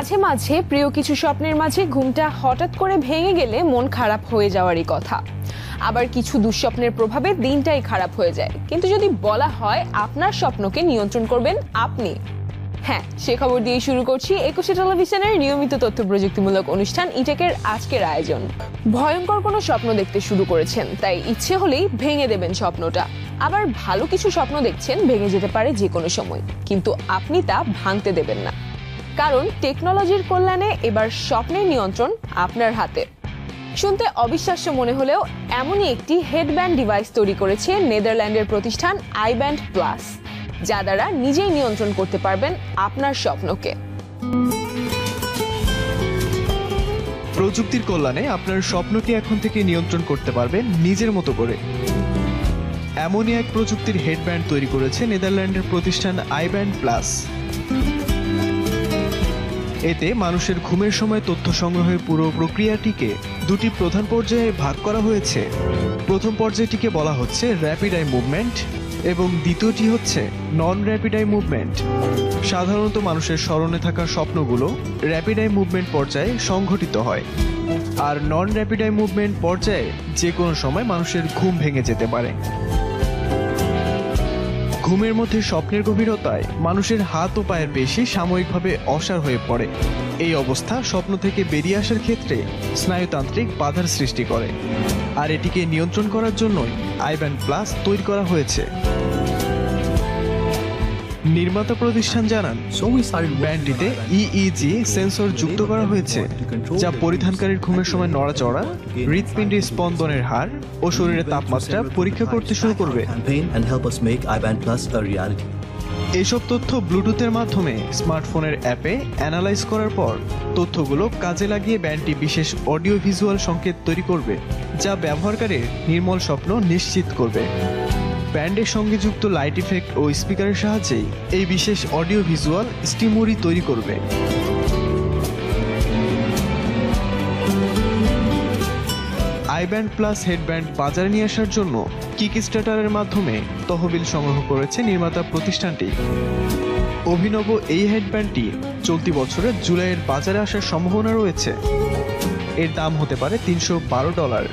মাঝে মাঝে প্রিয় কিছু স্বপ্নের মাঝে ঘুমটা হঠাৎ করে ভেঙে গেলে মন খারাপ হয়ে যাওয়ারই কথা। আবার কিছু দুঃস্বপ্নের প্রভাবে দিনটাই খারাপ হয়ে যায়। কিন্তু যদি বলা হয় আপনার স্বপ্নকে নিয়ন্ত্রণ করবেন আপনি। হ্যাঁ সে খবর দিয়ে শুরু করছি একুশে টেলিভিশনের নিয়মিত তথ্য প্রযুক্তিমূলক অনুষ্ঠান ইটেকের আজকের আয়োজন। ভয়ঙ্কর কোনো স্বপ্ন দেখতে শুরু করেছেন, তাই ইচ্ছে হলেই ভেঙে দেবেন স্বপ্নটা। আবার ভালো কিছু স্বপ্ন দেখছেন, ভেঙে যেতে পারে যে কোনো সময়। কিন্তু আপনি তা ভাঙতে দেবেন না। কারণ টেকনোলজির কল্যাণে এবার স্বপ্নের নিয়ন্ত্রণ আপনার হাতে। শুনতে অবিশ্বাস্য মনে হলেও এমনই একটি হেডব্যান্ড ডিভাইস তৈরি করেছে নেদারল্যান্ডের প্রতিষ্ঠান আইব্যান্ড প্লাস যা দ্বারা নিজেই নিয়ন্ত্রণ করতে পারবেন আপনার স্বপ্নকে। প্রযুক্তির কল্যাণে আপনার স্বপ্নকে এখন থেকে নিয়ন্ত্রণ করতে পারবেন নিজের মতো করে। এমনই এক প্রযুক্তির হেডব্যান্ড তৈরি করেছে নেদারল্যান্ডের প্রতিষ্ঠান আইব্যান্ড প্লাস এতে মানুষের ঘুমের সময় তথ্য সংগ্রহের পুরো প্রক্রিয়াটিকে দুটি প্রধান পর্যায়ে ভাগ করা হয়েছে। প্রথম পর্যায়টিকে বলা হচ্ছে র্যাপিড আই মুভমেন্ট এবং দ্বিতীয়টি হচ্ছে নন র্যাপিড আই মুভমেন্ট সাধারণত মানুষের স্মরণে থাকা স্বপ্নগুলো র্যাপিড আই মুভমেন্ট পর্যায়ে সংঘটিত হয়। আর নন র্যাপিড আই মুভমেন্ট পর্যায়ে যে কোনো সময় মানুষের ঘুম ভেঙে যেতে পারে। ঘুমের মধ্যে স্বপ্নের গভীরতায় মানুষের হাত ও পায়ের পেশি সাময়িকভাবে অসার হয়ে পড়ে। এই অবস্থা স্বপ্ন থেকে বেরিয়ে আসার ক্ষেত্রে স্নায়ুতান্ত্রিক বাধার সৃষ্টি করে। আর এটিকে নিয়ন্ত্রণ করার জন্যই আইব্যান্ড প্লাস তৈরি করা হয়েছে। নির্মাতা প্রতিষ্ঠান জানান ব্যান্ডটিতে ইইজি সেন্সর যুক্ত করা হয়েছে যা পরিধানকারীর ঘুমের সময় নড়াচড়া হৃৎপিণ্ডের স্পন্দনের হার ও শরীরের তাপমাত্রা পরীক্ষা করতে শুরু করবে. এসব তথ্য ব্লুটুথের মাধ্যমে স্মার্টফোনের অ্যাপে অ্যানালাইজ করার পর তথ্যগুলো কাজে লাগিয়ে ব্যান্ডটি বিশেষ অডিও ভিজুয়াল সংকেত তৈরি করবে যা ব্যবহারকারীর নির্মল স্বপ্ন নিশ্চিত করবে। ব্যান্ডের সঙ্গে যুক্ত লাইট ইফেক্ট ও স্পিকারের সাহায্যেই এই বিশেষ অডিও ভিজুয়াল স্টিমুরি তৈরি করবে। আইব্যান্ড প্লাস হেডব্যান্ড বাজারে নিয়ে আসার জন্য কিক স্টার্টারের মাধ্যমে তহবিল সংগ্রহ করেছে নির্মাতা প্রতিষ্ঠানটি। অভিনব এই হেডব্যান্ডটি চলতি বছরের জুলাইয়ের বাজারে আসার সম্ভাবনা রয়েছে। এর দাম হতে পারে তিনশো বারো ডলার।